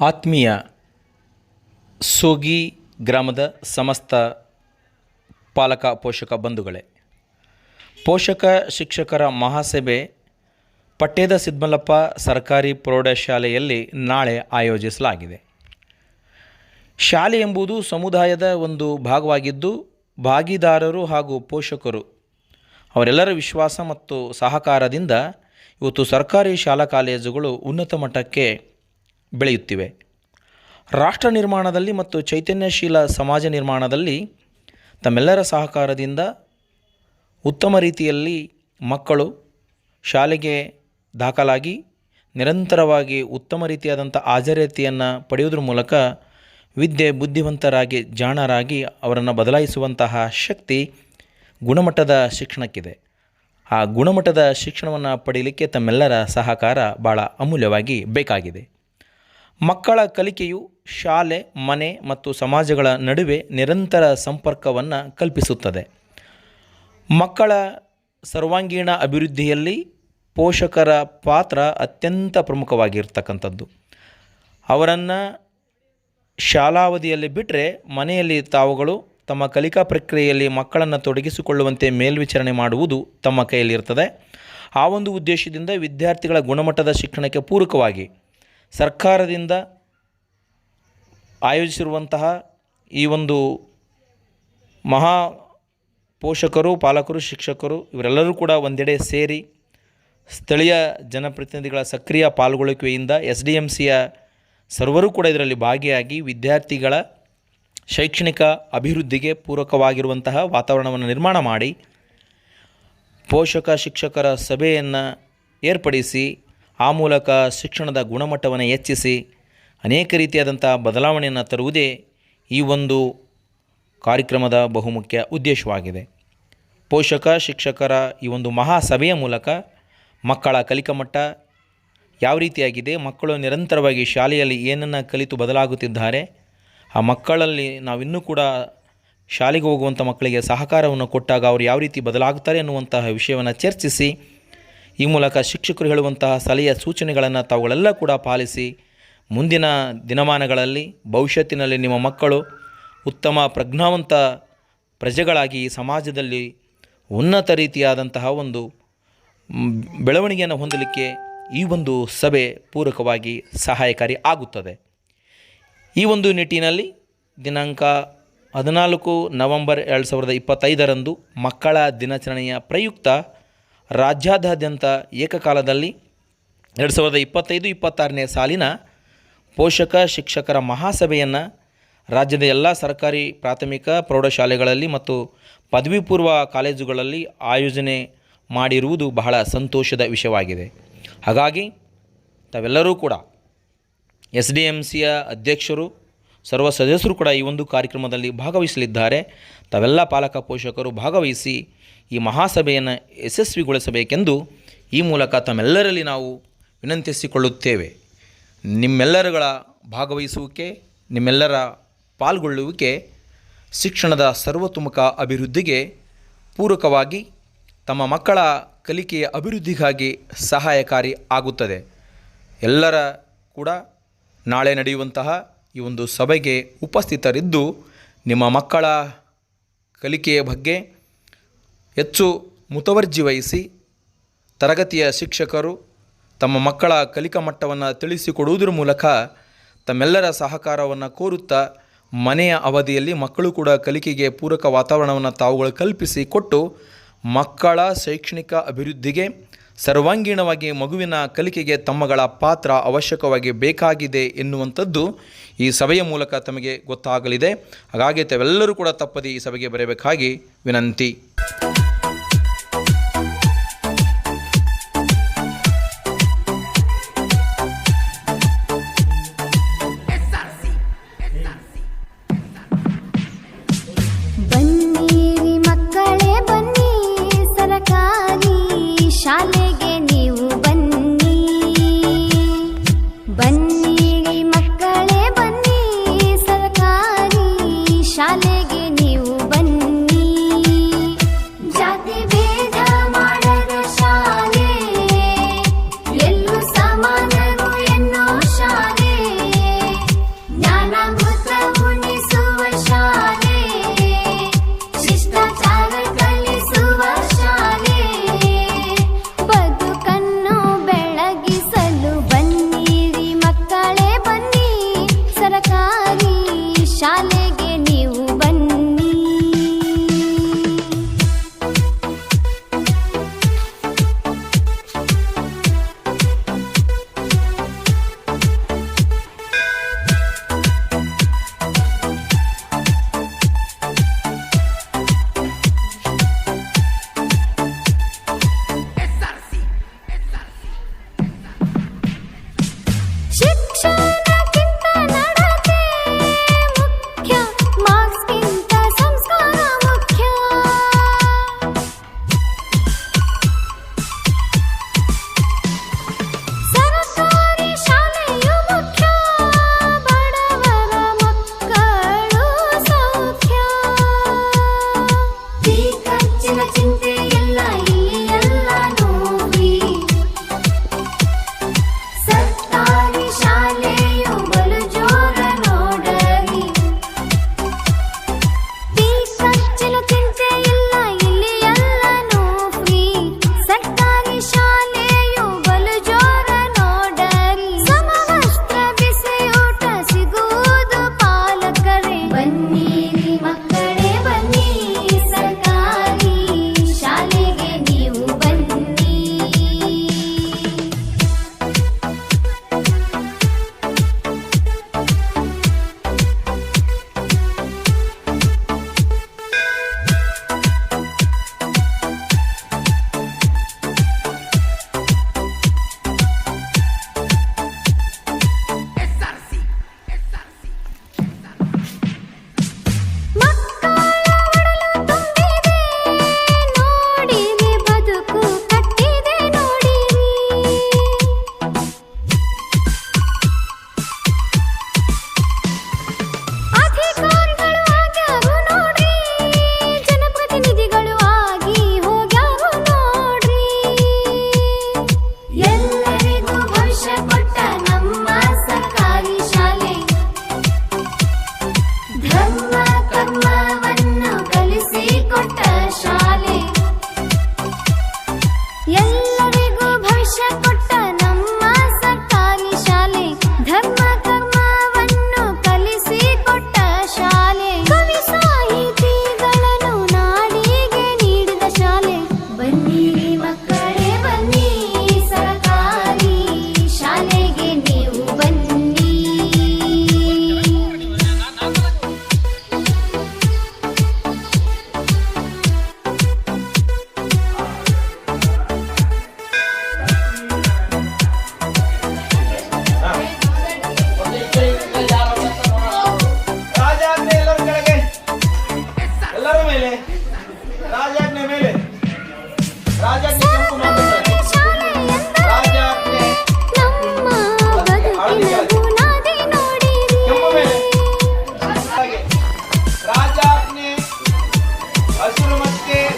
ಆತ್ಮೀಯ ಸೋಗಿ ಗ್ರಾಮದ ಸಮಸ್ತ ಪಾಲಕ ಪೋಷಕ ಬಂಧುಗಳೇ, ಪೋಷಕ ಶಿಕ್ಷಕರ ಮಹಾಸಭೆ ಪಟ್ಟೇದ ಸಿದ್ಮಲ್ಲಪ್ಪ ಸರ್ಕಾರಿ ಪ್ರೌಢಶಾಲೆಯಲ್ಲಿ ನಾಳೆ ಆಯೋಜಿಸಲಾಗಿದೆ. ಶಾಲೆ ಎಂಬುದು ಸಮುದಾಯದ ಒಂದು ಭಾಗವಾಗಿದ್ದು, ಭಾಗಿದಾರರು ಹಾಗೂ ಪೋಷಕರು ಅವರೆಲ್ಲರ ವಿಶ್ವಾಸ ಮತ್ತು ಸಹಕಾರದಿಂದ ಇವತ್ತು ಸರ್ಕಾರಿ ಶಾಲಾ ಕಾಲೇಜುಗಳು ಉನ್ನತ ಮಟ್ಟಕ್ಕೆ ಬೆಳೆಯುತ್ತಿವೆ. ರಾಷ್ಟ್ರ ನಿರ್ಮಾಣದಲ್ಲಿ ಮತ್ತು ಚೈತನ್ಯಶೀಲ ಸಮಾಜ ನಿರ್ಮಾಣದಲ್ಲಿ ತಮ್ಮೆಲ್ಲರ ಸಹಕಾರದಿಂದ ಉತ್ತಮ ರೀತಿಯಲ್ಲಿ ಮಕ್ಕಳು ಶಾಲೆಗೆ ದಾಖಲಾಗಿ ನಿರಂತರವಾಗಿ ಉತ್ತಮ ರೀತಿಯಾದಂಥ ಹಾಜರಾತಿಯನ್ನು ಪಡೆಯುವುದರ ಮೂಲಕ ವಿದ್ಯೆ ಬುದ್ಧಿವಂತರಾಗಿ ಜಾಣರಾಗಿ ಅವರನ್ನು ಬದಲಾಯಿಸುವಂತಹ ಶಕ್ತಿ ಗುಣಮಟ್ಟದ ಶಿಕ್ಷಣಕ್ಕಿದೆ. ಆ ಗುಣಮಟ್ಟದ ಶಿಕ್ಷಣವನ್ನು ಪಡೆಯಲಿಕ್ಕೆ ತಮ್ಮೆಲ್ಲರ ಸಹಕಾರ ಭಾಳ ಅಮೂಲ್ಯವಾಗಿ ಬೇಕಾಗಿದೆ. ಮಕ್ಕಳ ಕಲಿಕೆಯು ಶಾಲೆ, ಮನೆ ಮತ್ತು ಸಮಾಜಗಳ ನಡುವೆ ನಿರಂತರ ಸಂಪರ್ಕವನ್ನು ಕಲ್ಪಿಸುತ್ತದೆ. ಮಕ್ಕಳ ಸರ್ವಾಂಗೀಣ ಅಭಿವೃದ್ಧಿಯಲ್ಲಿ ಪೋಷಕರ ಪಾತ್ರ ಅತ್ಯಂತ ಪ್ರಮುಖವಾಗಿರ್ತಕ್ಕಂಥದ್ದು. ಅವರನ್ನು ಶಾಲಾವಧಿಯಲ್ಲಿ ಬಿಟ್ಟರೆ ಮನೆಯಲ್ಲಿ ತಾವುಗಳು ತಮ್ಮ ಕಲಿಕಾ ಪ್ರಕ್ರಿಯೆಯಲ್ಲಿ ಮಕ್ಕಳನ್ನು ತೊಡಗಿಸಿಕೊಳ್ಳುವಂತೆ ಮೇಲ್ವಿಚಾರಣೆ ಮಾಡುವುದು ತಮ್ಮ ಕೈಯಲ್ಲಿರ್ತದೆ. ಆ ಒಂದು ಉದ್ದೇಶದಿಂದ ವಿದ್ಯಾರ್ಥಿಗಳ ಗುಣಮಟ್ಟದ ಶಿಕ್ಷಣಕ್ಕೆ ಪೂರಕವಾಗಿ ಸರ್ಕಾರದಿಂದ ಆಯೋಜಿಸಿರುವಂತಹ ಈ ಒಂದು ಮಹಾ ಪೋಷಕರು, ಪಾಲಕರು, ಶಿಕ್ಷಕರು ಇವರೆಲ್ಲರೂ ಕೂಡ ಒಂದೆಡೆ ಸೇರಿ ಸ್ಥಳೀಯ ಜನಪ್ರತಿನಿಧಿಗಳ ಸಕ್ರಿಯ ಪಾಲ್ಗೊಳ್ಳುವಿಕೆಯಿಂದ ಎಸ್ ಡಿ ಎಂ ಸಿಯ ಸರ್ವರು ಕೂಡ ಇದರಲ್ಲಿ ಭಾಗಿಯಾಗಿ ವಿದ್ಯಾರ್ಥಿಗಳ ಶೈಕ್ಷಣಿಕ ಅಭಿವೃದ್ಧಿಗೆ ಪೂರಕವಾಗಿರುವಂತಹ ವಾತಾವರಣವನ್ನು ನಿರ್ಮಾಣ ಮಾಡಿ ಪೋಷಕ, ಶಿಕ್ಷಕರ ಸಭೆಯನ್ನು ಏರ್ಪಡಿಸಿ ಆ ಮೂಲಕ ಶಿಕ್ಷಣದ ಗುಣಮಟ್ಟವನ್ನು ಹೆಚ್ಚಿಸಿ ಅನೇಕ ರೀತಿಯಾದಂಥ ಬದಲಾವಣೆಯನ್ನು ತರುವುದೇ ಈ ಒಂದು ಕಾರ್ಯಕ್ರಮದ ಬಹುಮುಖ್ಯ ಉದ್ದೇಶವಾಗಿದೆ. ಪೋಷಕ, ಶಿಕ್ಷಕರ ಈ ಒಂದು ಮಹಾಸಭೆಯ ಮೂಲಕ ಮಕ್ಕಳ ಕಲಿಕಾ ಮಟ್ಟ ಯಾವ ರೀತಿಯಾಗಿದೆ, ಮಕ್ಕಳು ನಿರಂತರವಾಗಿ ಶಾಲೆಯಲ್ಲಿ ಏನನ್ನು ಕಲಿತು ಬದಲಾಗುತ್ತಿದ್ದಾರೆ, ಆ ಮಕ್ಕಳಲ್ಲಿ ನಾವಿನ್ನೂ ಕೂಡ ಶಾಲೆಗೆ ಹೋಗುವಂಥ ಮಕ್ಕಳಿಗೆ ಸಹಕಾರವನ್ನು ಕೊಟ್ಟಾಗ ಅವರು ಯಾವ ರೀತಿ ಬದಲಾಗುತ್ತಾರೆ ಅನ್ನುವಂತಹ ವಿಷಯವನ್ನು ಚರ್ಚಿಸಿ ಈ ಮೂಲಕ ಶಿಕ್ಷಕರು ಹೇಳುವಂತಹ ಸಲಹೆಯ ಸೂಚನೆಗಳನ್ನು ತಾವುಗಳೆಲ್ಲ ಕೂಡ ಪಾಲಿಸಿ ಮುಂದಿನ ದಿನಮಾನಗಳಲ್ಲಿ ಭವಿಷ್ಯತ್ತಿನಲ್ಲಿ ನಿಮ್ಮ ಮಕ್ಕಳು ಉತ್ತಮ ಪ್ರಜ್ಞಾವಂತ ಪ್ರಜೆಗಳಾಗಿ ಸಮಾಜದಲ್ಲಿ ಉನ್ನತ ರೀತಿಯಾದಂತಹ ಒಂದು ಬೆಳವಣಿಗೆಯನ್ನು ಹೊಂದಲಿಕ್ಕೆ ಈ ಒಂದು ಸಭೆ ಪೂರಕವಾಗಿ ಸಹಾಯಕಾರಿ ಆಗುತ್ತದೆ. ಈ ಒಂದು ನಿಟ್ಟಿನಲ್ಲಿ ದಿನಾಂಕ ಹದಿನಾಲ್ಕು ನವೆಂಬರ್ ಎರಡು ಸಾವಿರದ ಇಪ್ಪತ್ತೈದರಂದು ಮಕ್ಕಳ ದಿನಾಚರಣೆಯ ಪ್ರಯುಕ್ತ ರಾಜ್ಯಾದ್ಯಂತ ಏಕಕಾಲದಲ್ಲಿ ಎರಡು ಸಾವಿರದ ಇಪ್ಪತ್ತೈದು ಇಪ್ಪತ್ತಾರನೇ ಸಾಲಿನ ಪೋಷಕ ಶಿಕ್ಷಕರ ಮಹಾಸಭೆಯನ್ನು ರಾಜ್ಯದ ಎಲ್ಲ ಸರ್ಕಾರಿ ಪ್ರಾಥಮಿಕ ಪ್ರೌಢಶಾಲೆಗಳಲ್ಲಿ ಮತ್ತು ಪದವಿ ಪೂರ್ವ ಕಾಲೇಜುಗಳಲ್ಲಿ ಆಯೋಜನೆ ಮಾಡಿರುವುದು ಬಹಳ ಸಂತೋಷದ ವಿಷಯವಾಗಿದೆ. ಹಾಗಾಗಿ ತಾವೆಲ್ಲರೂ ಕೂಡ ಎಸ್ ಡಿ ಎಂ ಸಿಯ ಅಧ್ಯಕ್ಷರು ಸರ್ವ ಸದಸ್ಯರು ಕೂಡ ಈ ಒಂದು ಕಾರ್ಯಕ್ರಮದಲ್ಲಿ ಭಾಗವಹಿಸಲಿದ್ದಾರೆ. ತಾವೆಲ್ಲ ಪಾಲಕ ಪೋಷಕರು ಭಾಗವಹಿಸಿ ಈ ಮಹಾಸಭೆಯನ್ನು ಯಶಸ್ವಿಗೊಳಿಸಬೇಕೆಂದು ಈ ಮೂಲಕ ತಮ್ಮೆಲ್ಲರಲ್ಲಿ ನಾವು ವಿನಂತಿಸಿಕೊಳ್ಳುತ್ತೇವೆ. ನಿಮ್ಮೆಲ್ಲರುಗಳ ಭಾಗವಹಿಸುವಿಕೆ, ನಿಮ್ಮೆಲ್ಲರ ಪಾಲ್ಗೊಳ್ಳುವಿಕೆ, ಶಿಕ್ಷಣದ ಸರ್ವತೋಮುಖ ಅಭಿವೃದ್ಧಿಗೆ ಪೂರಕವಾಗಿ ತಮ್ಮ ಮಕ್ಕಳ ಕಲಿಕೆಯ ಅಭಿವೃದ್ಧಿಗಾಗಿ ಸಹಾಯಕಾರಿ ಆಗುತ್ತದೆ. ಎಲ್ಲರ ಕೂಡ ನಾಳೆ ನಡೆಯುವಂತಹ ಈ ಒಂದು ಸಭೆಗೆ ಉಪಸ್ಥಿತರಿದ್ದು ನಿಮ್ಮ ಮಕ್ಕಳ ಕಲಿಕೆಯ ಬಗ್ಗೆ ಹೆಚ್ಚು ಮುತುವರ್ಜಿ ವಹಿಸಿ ತರಗತಿಯ ಶಿಕ್ಷಕರು ತಮ್ಮ ಮಕ್ಕಳ ಕಲಿಕಾ ಮಟ್ಟವನ್ನು ತಿಳಿಸಿಕೊಡುವುದರ ಮೂಲಕ ತಮ್ಮೆಲ್ಲರ ಸಹಕಾರವನ್ನು ಕೋರುತ್ತಾ ಮನೆಯ ಅವಧಿಯಲ್ಲಿ ಮಕ್ಕಳು ಕೂಡ ಕಲಿಕೆಗೆ ಪೂರಕ ವಾತಾವರಣವನ್ನು ತಾವುಗಳು ಕಲ್ಪಿಸಿ ಕೊಟ್ಟು ಮಕ್ಕಳ ಶೈಕ್ಷಣಿಕ ಅಭಿವೃದ್ಧಿಗೆ ಸರ್ವಾಂಗೀಣವಾಗಿ ಮಗುವಿನ ಕಲಿಕೆಗೆ ತಮ್ಮಗಳ ಪಾತ್ರ ಅವಶ್ಯಕವಾಗಿ ಬೇಕಾಗಿದೆ ಎನ್ನುವಂಥದ್ದು ಈ ಸಭೆಯ ಮೂಲಕ ತಮಗೆ ಗೊತ್ತಾಗಲಿದೆ. ಹಾಗಾಗಿ ತಾವೆಲ್ಲರೂ ಕೂಡ ತಪ್ಪದೆ ಈ ಸಭೆಗೆ ಬರಬೇಕಾಗಿ ವಿನಂತಿ. शिक्षा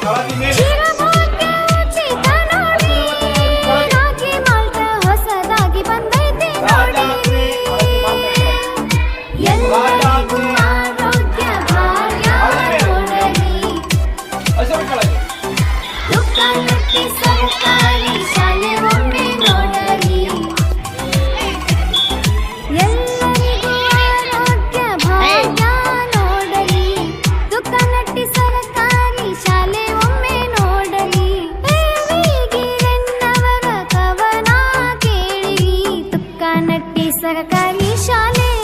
ખાવાથી નહીં विशाले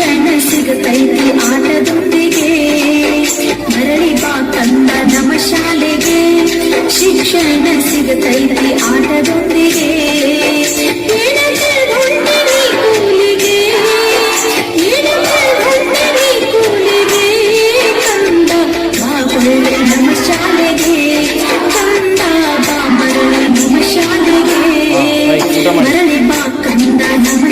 ಶಿಕ್ಷಣ ಸಿಗತೈತಿ ಆಟದೊಂದಿಗೆ. ಮರಳಿ ಬಾ ತಂದ ನಮ್ಮ ಶಾಲೆಗೆ ಶಿಕ್ಷಣ ಸಿಗತೈತಿ ಆಟ